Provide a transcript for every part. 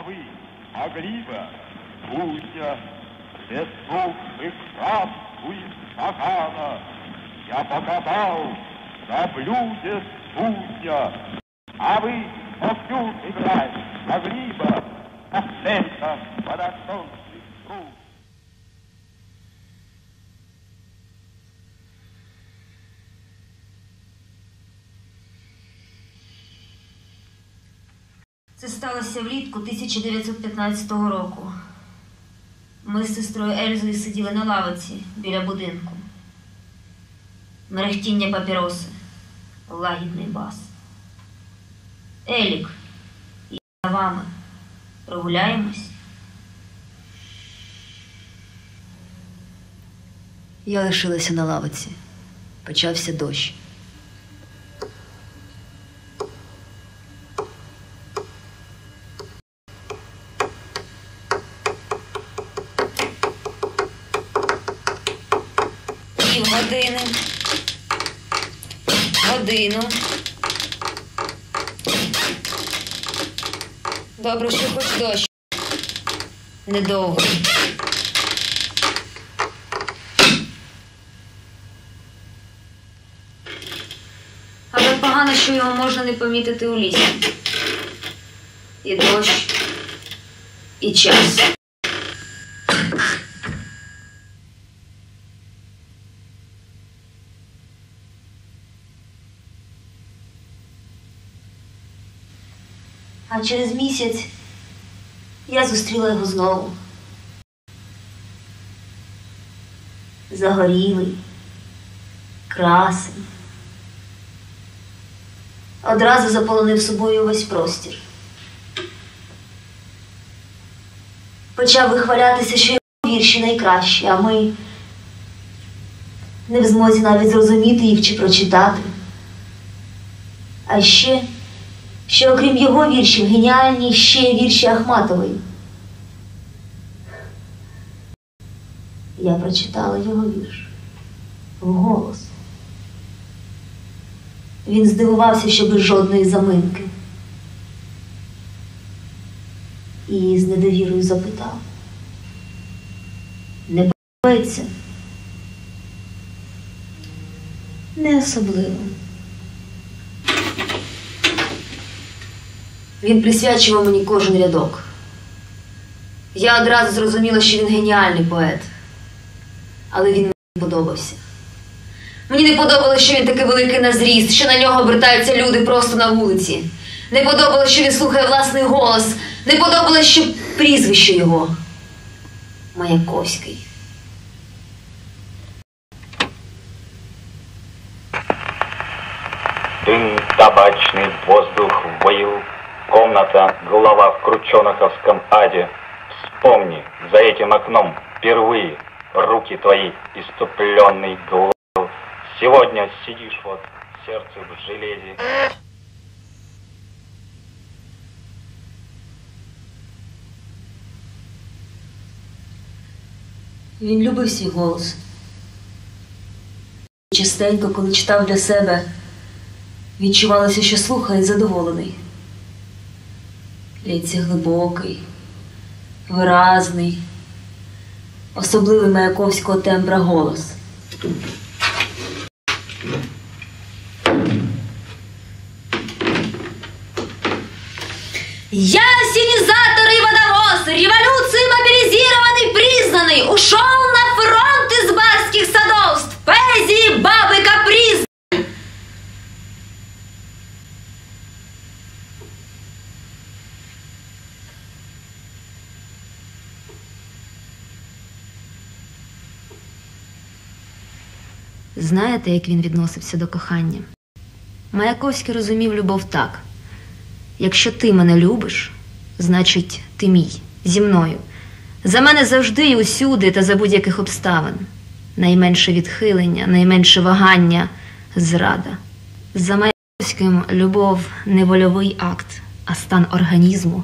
А вы могли бы, будья, без слуг и краску из стакана, я покатал на блюде судья, а вы попьют играть могли бы, последка водосолнечный труд. Це сталося влітку 1915 року. Ми з сестрою Ельзою сиділи на лавиці біля будинку. Мерехтіння папіроси, лагідний бас. Елік, я за вами. Прогуляємось. Я лишилася на лавиці. Почався дощ. Півгодини. Годину. Добре, що хоч дощ. Недовго. Але погано, що його можна не помітити у лісі. І дощ, і час. А через місяць я зустріла його знову. Загорілий, красень. Одразу заполонив собою весь простір. Почав вихвалятися, що його вірші найкращі, а ми не в змозі навіть зрозуміти їх чи прочитати. А ще що окрім його віршів, геніальні ще вірші Ахматової. Я прочитала його вірш вголос. Він здивувався, що без жодної заминки. І з недовірою запитав. Не подобається? Не особливо. Він присвячував мені кожен рядок. Я одразу зрозуміла, що він геніальний поет. Але він мені подобався. Мені не подобалося, що він такий великий на зріст, що на нього обертаються люди просто на вулиці. Не подобалося, що він слухає власний голос. Не подобалося, що прізвище його Маяковський. Дым табачный, воздух воил, комната, голова в крученаховском аде. Вспомни, за этим окном впервые руки твои иступленный гладил. Сегодня сидишь вот, сердце в железе. Він любив свій голос. Частенько, коли читав для себе, відчувалося, що слухає задоволений. Лється глибокий, виразний, особливий маяковського тембра голос. Я синизатор и водовоз, революции мобилизированный, признанный, ушел на фронт из барских садовств, поэзии Знаєте, як він відносився до кохання? Маяковський розумів любов так. Якщо ти мене любиш, значить ти мій, зі мною. За мене завжди і усюди та за будь-яких обставин. Найменше відхилення, найменше вагання, зрада. За Маяковським любов не вольовий акт, а стан організму,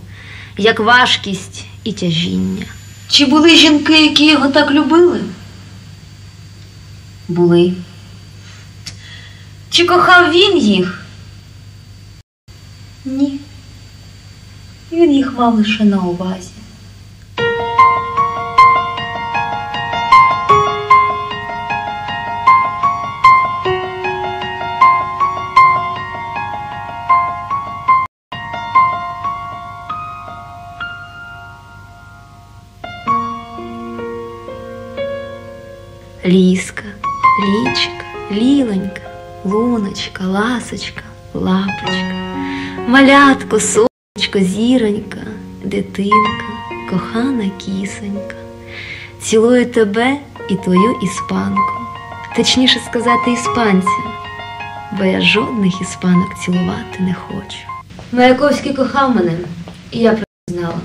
як важкість і тяжіння. Чи були жінки, які його так любили? Були. Чи кохав він їх? Ні. Він їх мав лише на увазі. Ліска, лічка, лілонька, луночка, ласочка, лапочка, малятко, сонечко, зіронька, дитинка, кохана кісонька. Цілую тебе і твою іспанку, точніше сказати, іспанця, бо я жодних іспанок цілувати не хочу. Маяковський кохав мене, і я признала.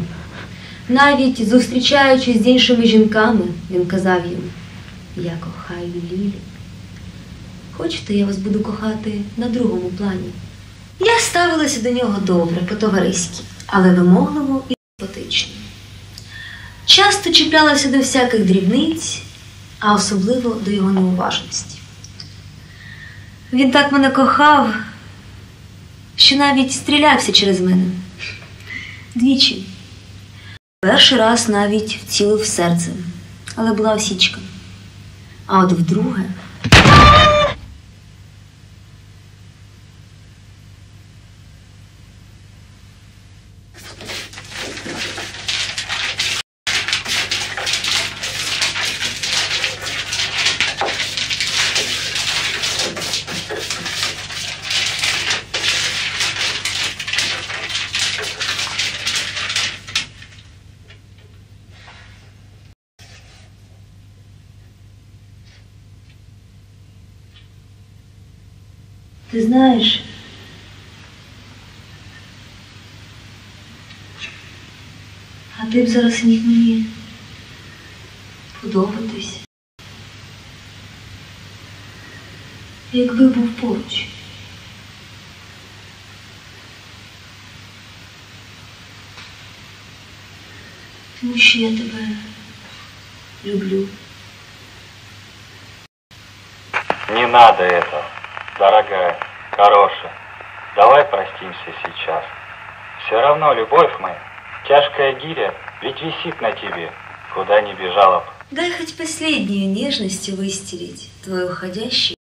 Навіть зустрічаючись з іншими жінками, він казав їм. Я кохаю Лілі. Хочете, я вас буду кохати на другому плані. Я ставилася до нього добре, по-товариськи, але вимогливо і симпатично. Часто чіплялася до всяких дрібниць, а особливо до його неуважності. Він так мене кохав, що навіть стрілявся через мене. Двічі. Перший раз навіть вцілив серце, але була осічка. А от вдруге. Ти знаєш, а ти б зараз міг мені подобатись, якби був поруч. Тому що я тебе люблю. Не надо этого, дорогая, хорошая. Давай простимся сейчас. Все равно, любовь моя, тяжкая гиря ведь висит на тебе, куда ни бежала б. Дай хоть последнюю нежность выстелить твой уходящий